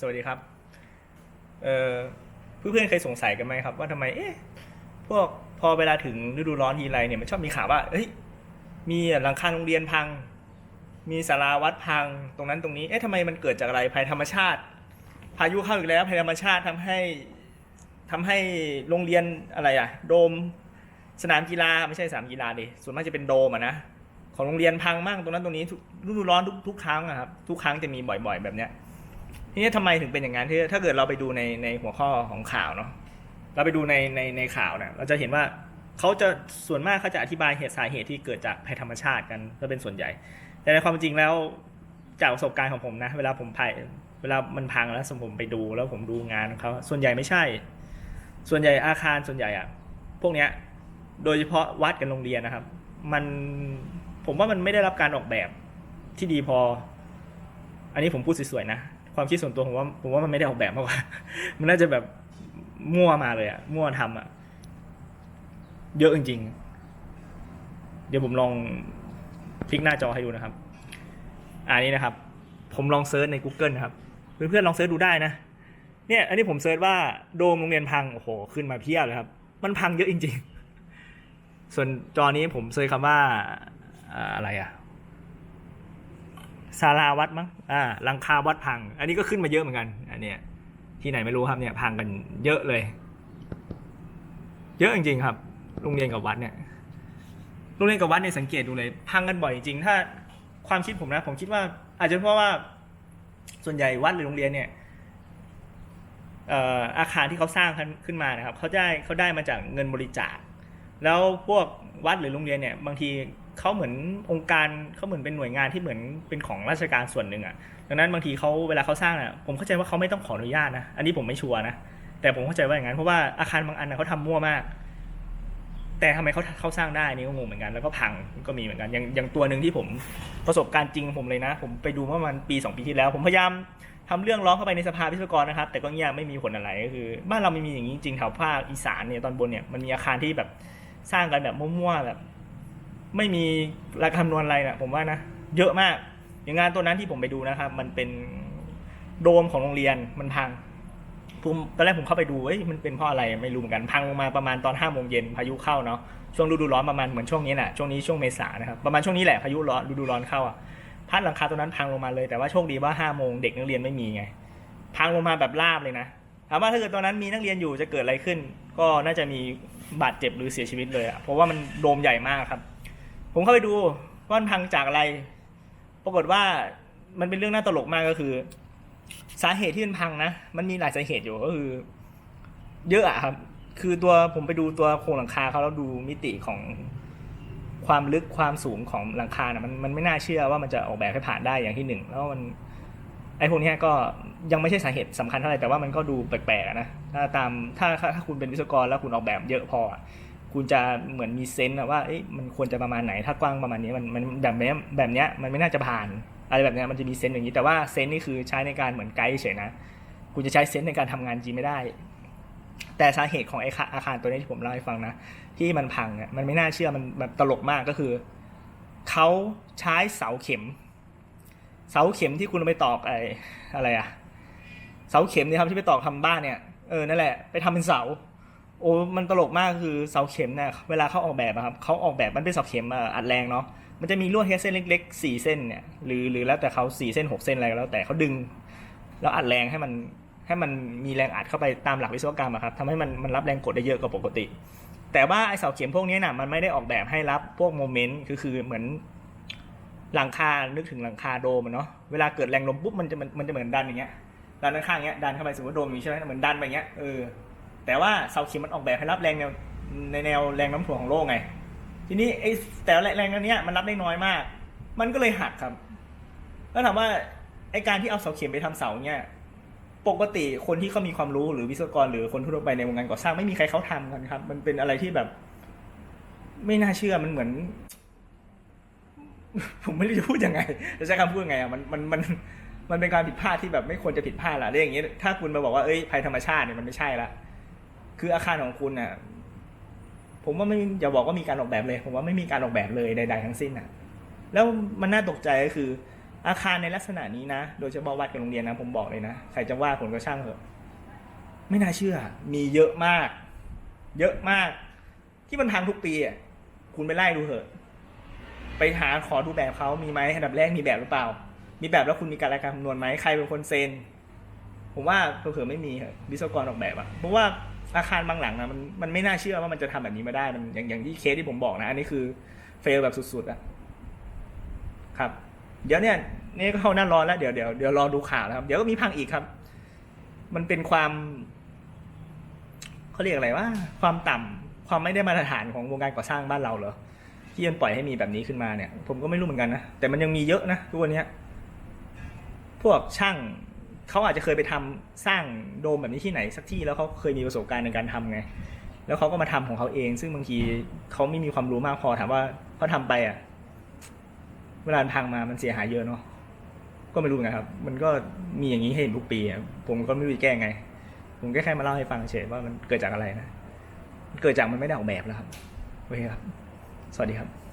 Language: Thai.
สวัสดีครับ เอ่อเพื่อนๆเคยสงสัยกันไหมครับ ว่าทำไม เอ๊ะ พวกพอเวลาถึงฤดูร้อนทีไรเนี่ยมันชอบมีข่าวว่าเฮ้ย มีหลังคาโรงเรียนพัง มีศาลาวัดพัง ตรงนั้นตรงนี้ เอ๊ะทำไมมันเกิดจากอะไรภัยธรรมชาติ พายุเข้าอีกแล้วภัยธรรมชาติทำให้ทำให้โรงเรียนอะไรอะโดม สนามกีฬาไม่ใช่สนามกีฬาดิส่วนมากจะเป็นโดมอะนะของโรงเรียนพังมั่งตรงนั้นตรงนี้ฤดูร้อนทุกทุกครั้งอะครับทุกครั้งจะมีบ่อย ๆ แบบเนี้ย ทีนี้ทำไมถึงเป็นอย่างนั้นที่ถ้าเกิดเราไปดูในในหัวข้อของข่าวเนาะเราไปดูในในในข่าวเนี่ยเราจะเห็นว่าเขาจะส่วนมากเขาจะอธิบายเหตุสาเหตุที่เกิดจากภัยธรรมชาติกันก็เป็นส่วนใหญ่ แต่ในความจริงแล้วจากประสบการณ์ของผมนะ เวลาผมไปเวลามันพังแล้วสมผมไปดูแล้วผมดูงานของเขาส่วนใหญ่ไม่ใช่ ส่วนใหญ่อาคารส่วนใหญ่อะพวกเนี้ยโดยเฉพาะวัดกับโรงเรียนนะครับ มันผมว่ามันไม่ได้รับการออกแบบที่ดีพอ อันนี้ผมพูดสวยๆนะ ความคิดส่วนตัวผมว่าผมว่ามันไม่ได้ออกแบบมากกว่า มันน่าจะแบบมั่วมาเลยอะมั่วทำอะเยอะจริงๆ เดี๋ยวผมลองพลิกหน้าจอให้ดูนะครับ อันนี้นะครับ ผมลองเซิร์ชใน Google นะครับ เพื่อนๆลองเซิร์ชดูได้นะ เนี่ย อันนี้ผมเซิร์ชว่าโดมโรงเรียนพัง โอ้โห ขึ้นมาเพียบเลยครับ มันพังเยอะจริง ๆ ส่วนจอนี้ผมเซิร์ชคำว่าอ่าอะไรอะ ศาลาวัดมั้งอ่าหลังคาวัดพัง อันนี้ก็ขึ้นมาเยอะเหมือนกัน อันเนี้ยที่ไหนไม่รู้ครับเนี่ยพังกันเยอะเลย เยอะจริงๆครับ โรงเรียนกับวัดเนี่ยโรงเรียนกับวัดเนี่ยสังเกตดูเลยพังกันบ่อยจริงถ้าความคิดผมนะ ผมคิดว่า อาจจะเพราะว่าส่วนใหญ่วัดหรือโรงเรียนเนี่ยอาคารที่เขาสร้างขึ้นขึ้นมานะครับเขาได้เขาได้มาจากเงินบริจาค แล้วพวกวัดหรือโรงเรียนเนี่ยบางที เขาเหมือนองค์การเขาเหมือนเป็นหน่วยงานที่เหมือนเป็นของราชการส่วนหนึ่งอะ่ะดังนั้นบางทีเขาเวลาเขาสร้างอะผมเข้าใจว่าเขาไม่ต้องขออนุญาตนะอันนี้ผมไม่ชัวร์นะแต่ผมเข้าใจว่าอย่างนั้นเพราะว่าอาคารบางอันนะเขาทำมั่วมาก แต่ทำไมเขาเขาสร้างได้นี่ก็งงเหมือนกันแล้วก็พังก็มีเหมือนกันอย่างอย่างตัวหนึ่งที่ผมประสบการณ์จริงผมเลยนะ ผมไปดูเมื่อมันปีสองปีที่แล้ว ผมพยายามทำเรื่องร้องเข้าไปในสภาวิศวกรนะครับ แต่ก็เงียบไม่มีผลอะไรก็คือบ้านเราไม่มีอย่างนี้จริงแถวภาคอีสานเนี่ยตอนบนเนี่ยมันมีอาคารที่แบบสร้างกันแบบมั่วๆแบบ ไม่มีราคาคำนวณอะไรนะผมว่านะ เยอะมาก อย่างงานตัวนั้นที่ผมไปดูนะครับ มันเป็นโดมของโรงเรียนมันพังผมตอนแรกผมเข้าไปดูเอ้ยมันเป็นเพราะอะไรไม่รู้เหมือนกันพังลงมาประมาณตอนห้าโมงเย็นพายุเข้าเนาะช่วงฤดูร้อนประมาณเหมือนช่วงนี้แหละช่วงนี้ช่วงเมษานะครับประมาณช่วงนี้แหละพายุร้อนฤดูร้อนเข้าอะพัดหลังคาตัวนั้นพังลงมาเลยแต่ว่าโชคดีว่าห้าโมงเด็กนักเรียนไม่มีไงพังลงมาแบบราบเลยนะถามว่าถ้าเกิดตอนนั้นมีนักเรียนอยู่จะเกิดอะไรขึ้น ก็น่าจะมีบาดเจ็บหรือเสียชีวิตเลยอะเพราะว่ามันโดมใหญ่มากครับ ผมเข้าไปดูว่ามันพังจากอะไร ปรากฏว่ามันเป็นเรื่องน่าตลกมากก็คือ สาเหตุที่มันพังนะ มันมีหลายสาเหตุอยู่ก็คือ เยอะอะครับ คือตัวผมไปดูตัวโครงหลังคาเขาแล้วดูมิติของความลึกความสูงของหลังคานะมันมันไม่น่าเชื่อว่ามันจะออกแบบให้ผ่านได้อย่างที่หนึ่งแล้วมันไอ้พวกนี้ก็ยังไม่ใช่สาเหตุสำคัญเท่าไหร่แต่ว่ามันก็ดูแปลกๆนะถ้าตามถ้าถ้าคุณเป็นวิศวกรแล้วคุณออกแบบเยอะพอ คุณจะเหมือนมีเซนส์ว่าเอ๊ะมันควรจะประมาณไหน ถ้ากว้างประมาณนี้มันมันแบบนี้แบบเนี้ยมันไม่น่าจะผ่าน อะไรแบบเนี้ยมันจะมีเซนส์อย่างนี้แต่ว่าเซนส์นี่คือใช้ในการเหมือนไกด์เฉยนะคุณจะใช้เซนส์ในการทำงานจริงไม่ได้ แต่สาเหตุของไอ้อาคารตัวนี้ที่ผมเล่าให้ฟังนะที่มันพังเนี่ยมันไม่น่าเชื่อมันแบบตลกมากก็คือเขาใช้เสาเข็ม เสาเข็มที่คุณไปตอกไอ้อะไรอะเสาเข็มเนี่ยครับที่ไปตอกทำบ้านเนี่ยเออนั่นแหละไปทำเป็นเสา โอ้มันตลกมากคือเสาเข็มเนี่ยเวลาเขาออกแบบอะครับเขาออกแบบมันเป็นเสาเข็มอัดแรงเนาะมันจะมีลวดแค่เส้นเล็กๆสี่เส้นเนี่ยหรือหรือแล้วแต่เขาสี่เส้นหกเส้นอะไรก็แล้วแต่เขาดึง แล้วอัดแรงให้มันให้มันมีแรงอัดเข้าไปตามหลักวิศวกรรมอะครับทำให้มันมันรับแรงกดได้เยอะกว่าปกติ แต่ว่าไอเสาเข็มพวกนี้น่ะมันไม่ได้ออกแบบให้รับพวกโมเมนต์คือคือเหมือนหลังคา นึกถึงหลังคาโดมเนาะเวลาเกิดแรงลมปุ๊บมันจะมันจะเหมือนดันอย่างเงี้ยดันข้างเงี้ยดันเข้าไปสมมติโดมมีใช่ไหมเหมือนดันไปเงี้ยเออ แต่ว่าเสาเข็มมันออกแบบให้รับแรงแนวในแนวแรงน้ำถ่วงของโลกไง ทีนี้ไอ้แต่ละแรงนั้นเนี้ยมันรับได้น้อยมาก มันก็เลยหักครับ แล้วถามว่าไอ้การที่เอาเสาเข็มไปทำเสาเนี่ยปกติคนที่เขามีความรู้หรือวิศวกร หรือคนทั่วไปในวงการก่อสร้างไม่มีใครเขาทำกันครับ มันเป็นอะไรที่แบบ ไม่น่าเชื่อมันเหมือน ผมไม่รู้จะพูดยังไงจะใช้คำพูดยังไงอะมันมันมันมันเป็นการผิดพลาดที่แบบไม่ควรจะผิดพลาดละเรื่องอย่างนี้ ถ้าคุณมาบอกว่าเอ้ยภัยธรรมชาติเนี่ยมันไม่ใช่ละ คืออาคารของคุณอะ ผมว่าไม่อย่าบอกว่ามีการออกแบบเลย ผมว่าไม่มีการออกแบบเลยใด ๆ ทั้งสิ้นอะ แล้วมันน่าตกใจก็คือ อาคารในลักษณะนี้นะ โดยเฉพาะวัดกับโรงเรียนนะผมบอกเลยนะใครจะว่าผลก็ช่างเถอะ ไม่น่าเชื่อ มีเยอะมาก เยอะมาก ที่มันพังทุกปีอะคุณไปไล่ดูเถอะ ไปหาขอดูแบบเขามีไหมอันดับแรกมีแบบหรือเปล่า มีแบบแล้วคุณมีการรายการคำนวณไหมใครเป็นคนเซ็น ผมว่าเผื่อไม่มีเหอะวิศวกรออกแบบอะเพราะว่า อาคารบางหลังนะมันมันไม่น่าเชื่อว่ามันจะทำแบบนี้มาได้มันอย่างอย่างที่เคสที่ผมบอกนะ อันนี้คือเฟลแบบสุดๆอะครับ เดี๋ยวเนี่ยนี่ก็เข้าหน้าร้อนแล้วเดี๋ยวเดี๋ยวเดี๋ยวรอดูข่าวนะครับ เดี๋ยวก็มีพังอีกครับ มันเป็นความเขาเรียกอะไรว่า ความต่ำความไม่ได้มาตรฐานของวงการก่อสร้างบ้านเราเหรอที่มันปล่อยให้มีแบบนี้ขึ้นมาเนี่ย ผมก็ไม่รู้เหมือนกันนะแต่มันยังมีเยอะนะทุกวันเนี้ยพวกช่าง เขาอาจจะเคยไปทำสร้างโดมแบบนี้ที่ไหนสักที่แล้วเขาเคยมีประสบการณ์ในการทำไง แล้วเขาก็มาทำของเขาเอง ซึ่งบางทีเขาไม่มีความรู้มากพอถามว่าเขาทำไปอะ เวลาพังมามันเสียหายเยอะเนาะก็ไม่รู้นะครับ มันก็มีอย่างนี้ให้เห็นทุกปีผมก็ไม่รู้จะแก้ไง ผมแค่แค่มาเล่าให้ฟังเฉยว่ามันเกิดจากอะไรนะมันเกิดจากมันไม่ได้ออกแบบแล้วครับโอเคครับ สวัสดีครับ